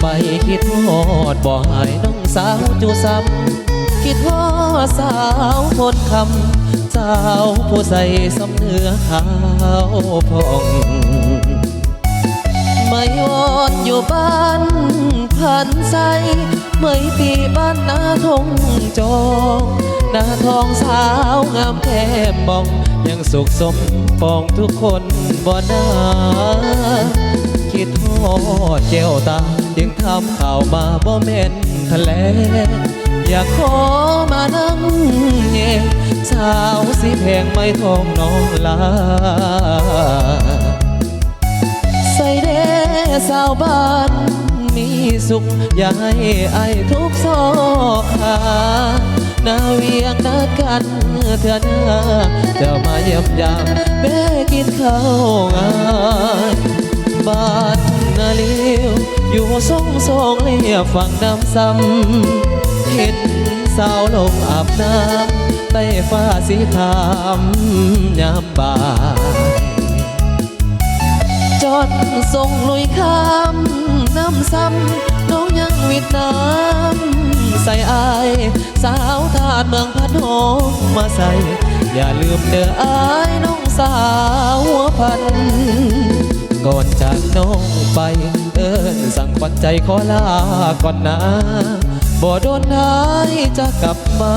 ไปคิดฮอดบ่หายน้องสาวจูซ้ำคิดฮอดสาวคนคำเจ้าผู้ใส่สำเนื้อขาวพองไม่วอนอยู่บ้านพันใสเมื่อยปีบ้านนาทงจองหน้าทองสาวงามแก้มบองยังสุขสมปองทุกคนบ่นาคิดฮอดแก้วตา ยังทำข่าวมาบ่แม่นทะเล อยากขอมานั่งเย่สาวสิแพงไม่ทองน้องลา ใส่เด้สาวบ้านมีสุขอย่าให้ไอายทุกซอกขานาเวียงนัดกันเถื่อหน้าจะมาเยี่ยมยามแม่กินข้าวงานบ้านนาเลี้ยว ทรงทรงเลียฝั่งน้ำซ้ำเห็นสาวลงอาบน้ำใต้ฟ้าสีขามยามบ่ายจอดส่งลุยข้ามน้ำซ้ำน้องยังวิดน้ำใส่อายสาวทาดเมืองพัดหงมาใส่ อย่าลืมเด้ออายน้องสาวหัวพัน ก่อนจากน้องไป สั่งปันใจขอลาก่อนนะบ่โดนนายจะกลับมา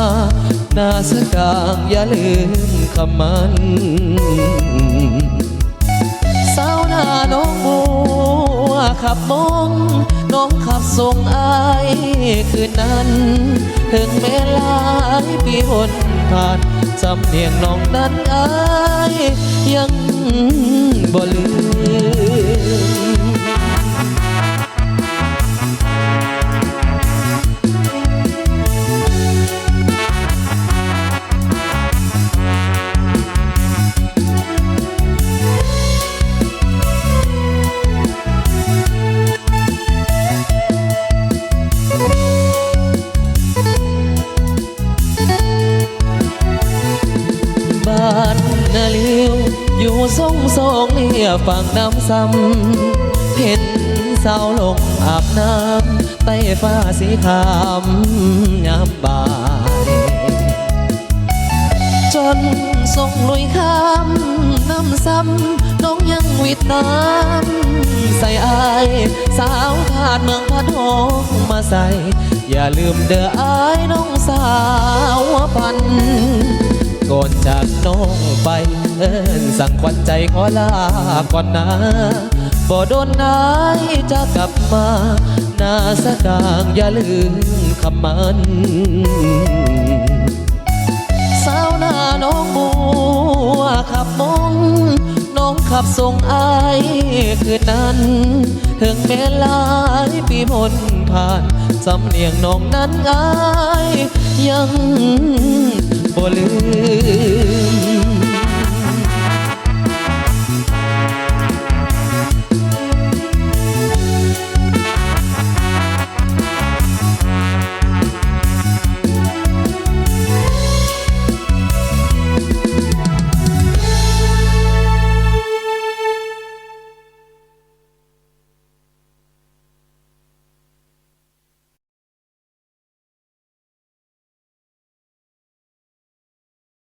หน้าสกางอย่าลืมคำมันสาวหน้าน้องบัวขับมองน้องขับส่งอายคืนนั้น ถึงเวลาปีหนผ่านจำเนียงน้องนั้นอายยังบ่ลืม นาเลิวอยู่ทรงทรงเลียฝั่งน้ำซ้ำเห็นสาวลงอาบน้ำใต้ฟ้าสีขามยามบ่าย จนส่งลุยข้ามน้ำซ้ำน้องยังวิดน้ำใส่อาย สาวทาดเมืองพัดหงมาใส่ อย่าลืมเด้ออายน้องสาวพัน ก่อนจากน้องไป เอินสั่งควันใจขอลาก่อนนะบ่โดนนายจะกลับมาหน้าสกางอย่าลืมคำมันสาวหน้าน้องบัวขับมองน้องขับส่งอายคืนนั้นถึงแม้ลายปีพ้นผ่านสำเนียงน้องนั้นอายยัง บ่ลืม